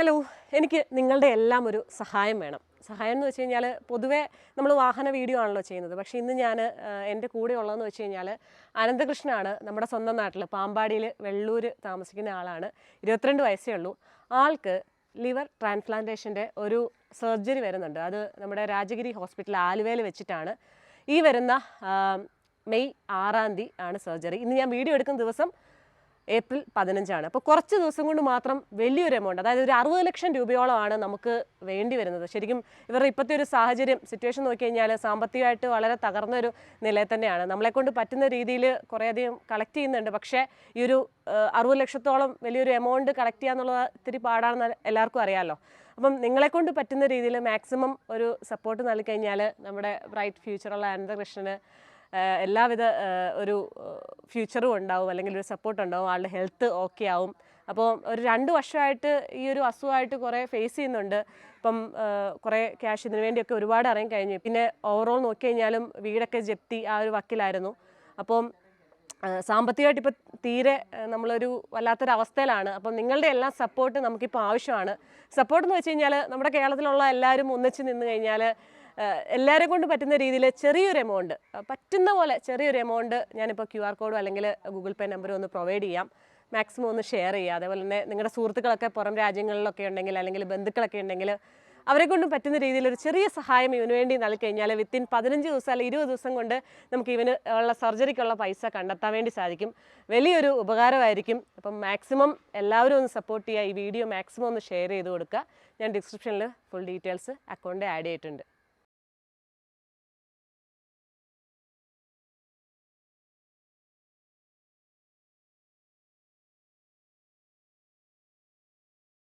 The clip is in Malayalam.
ഹലോ എനിക്ക് നിങ്ങളുടെ എല്ലാം ഒരു സഹായം വേണം. സഹായം എന്ന് വെച്ച് കഴിഞ്ഞാൽ പൊതുവേ നമ്മൾ വാഹന വീഡിയോ ആണല്ലോ ചെയ്യുന്നത്. പക്ഷേ ഇന്ന് ഞാൻ എന്റെ കൂടെ ഉള്ളതെന്ന് വെച്ച് കഴിഞ്ഞാൽ അനന്തകൃഷ്ണനാണ് നമ്മുടെ സ്വന്തം നാട്ടിൽ പാമ്പാടിയിൽ വെള്ളൂർ താമസിക്കുന്ന ആളാണ്. ഇരുപത്തിരണ്ട് വയസ്സേ ഉള്ളൂ. ആൾക്ക് ലിവർ ട്രാൻസ്പ്ലാന്റേഷന്റെ ഒരു സർജറി വരുന്നുണ്ട്. അത് നമ്മുടെ രാജഗിരി ഹോസ്പിറ്റൽ ആലുവയിൽ വെച്ചിട്ടാണ്. ഈ വരുന്ന മെയ് ആറാം തീയതി ആണ് സർജറി. ഇന്ന് ഞാൻ വീഡിയോ എടുക്കുന്ന ദിവസം ഏപ്രിൽ പതിനഞ്ചാണ്. അപ്പോൾ കുറച്ച് ദിവസം കൊണ്ട് മാത്രം വലിയൊരു എമൗണ്ട് അതായത് ഒരു അറുപത് ലക്ഷം രൂപയോളമാണ് നമുക്ക് വേണ്ടി വരുന്നത്. ശരിക്കും ഇവരുടെ ഇപ്പോഴത്തെ ഒരു സാഹചര്യം സിറ്റുവേഷൻ നോക്കി കഴിഞ്ഞാൽ സാമ്പത്തികമായിട്ട് വളരെ തകർന്ന ഒരു നിലയിൽ തന്നെയാണ്. നമ്മളെ കൊണ്ട് പറ്റുന്ന രീതിയിൽ കുറേയധികം കളക്ട് ചെയ്യുന്നുണ്ട്. പക്ഷേ ഈ ഒരു അറുപത് ലക്ഷത്തോളം വലിയൊരു എമൗണ്ട് കളക്ട് ചെയ്യുക എന്നുള്ളത് ഇത്തിരി പാടാണെന്ന് എല്ലാവർക്കും അറിയാമല്ലോ അപ്പം നിങ്ങളെ കൊണ്ട് പറ്റുന്ന രീതിയിൽ മാക്സിമം ഒരു സപ്പോർട്ട് നൽകി കഴിഞ്ഞാൽ നമ്മുടെ ബ്രൈറ്റ് ഫ്യൂച്ചറുള്ള അനന്തകൃഷ്ണന് എല്ലാവിധ ഒരു ഫ്യൂച്ചറും ഉണ്ടാവും അല്ലെങ്കിൽ ഒരു സപ്പോർട്ട് ഉണ്ടാവും ആളുടെ ഹെൽത്ത് ഓക്കെ ആവും. അപ്പോൾ ഒരു രണ്ട് വർഷമായിട്ട് ഈ ഒരു അസുഖമായിട്ട് കുറേ ഫേസ് ചെയ്യുന്നുണ്ട്. ഇപ്പം കുറേ ക്യാഷ് ഇതിനു വേണ്ടിയൊക്കെ ഒരുപാട് ഇറങ്ങി കഴിഞ്ഞു പിന്നെ ഓവറോൾ നോക്കി കഴിഞ്ഞാലും വീടൊക്കെ ജപ്തി ആ ഒരു വക്കിലായിരുന്നു. അപ്പം സാമ്പത്തികമായിട്ട് ഇപ്പോൾ തീരെ നമ്മളൊരു വല്ലാത്തൊരവസ്ഥയിലാണ്. അപ്പം നിങ്ങളുടെ എല്ലാം സപ്പോർട്ട് നമുക്കിപ്പോൾ ആവശ്യമാണ്. സപ്പോർട്ട് എന്ന് വെച്ച് കഴിഞ്ഞാൽ നമ്മുടെ കേരളത്തിലുള്ള എല്ലാവരും ഒന്നിച്ച് നിന്ന് കഴിഞ്ഞാൽ എല്ലാവരെ കൊണ്ട് പറ്റുന്ന രീതിയിൽ ചെറിയൊരു എമൗണ്ട് പറ്റുന്ന പോലെ ചെറിയൊരു എമൗണ്ട് ഞാനിപ്പോൾ ക്യു ആർ കോഡോ അല്ലെങ്കിൽ ഗൂഗിൾ പേ നമ്പറോ ഒന്ന് പ്രൊവൈഡ് ചെയ്യാം. മാക്സിമം ഒന്ന് ഷെയർ ചെയ്യുക അതേപോലെ തന്നെ നിങ്ങളുടെ സുഹൃത്തുക്കളൊക്കെ പുറം രാജ്യങ്ങളിലൊക്കെ ഉണ്ടെങ്കിൽ അല്ലെങ്കിൽ ബന്ധുക്കളൊക്കെ ഉണ്ടെങ്കിൽ അവരെ കൊണ്ടും പറ്റുന്ന രീതിയിൽ ഒരു ചെറിയ സഹായം ഇവന് വേണ്ടി നൽകി കഴിഞ്ഞാൽ വിത്തിൻ പതിനഞ്ച് ദിവസം അല്ലെങ്കിൽ ഇരുപത് ദിവസം കൊണ്ട് നമുക്ക് ഇവന് ഉള്ള സർജറിക്കുള്ള പൈസ കണ്ടെത്താൻ വേണ്ടി സാധിക്കും. വലിയൊരു ഉപകാരമായിരിക്കും. അപ്പം മാക്സിമം എല്ലാവരും ഒന്ന് സപ്പോർട്ട് ചെയ്യുക. ഈ വീഡിയോ മാക്സിമം ഒന്ന് ഷെയർ ചെയ്ത് കൊടുക്കുക. ഞാൻ ഡിസ്ക്രിപ്ഷനിൽ ഫുൾ ഡീറ്റെയിൽസ് അക്കൗണ്ട് ആഡ് ചെയ്തിട്ടുണ്ട്.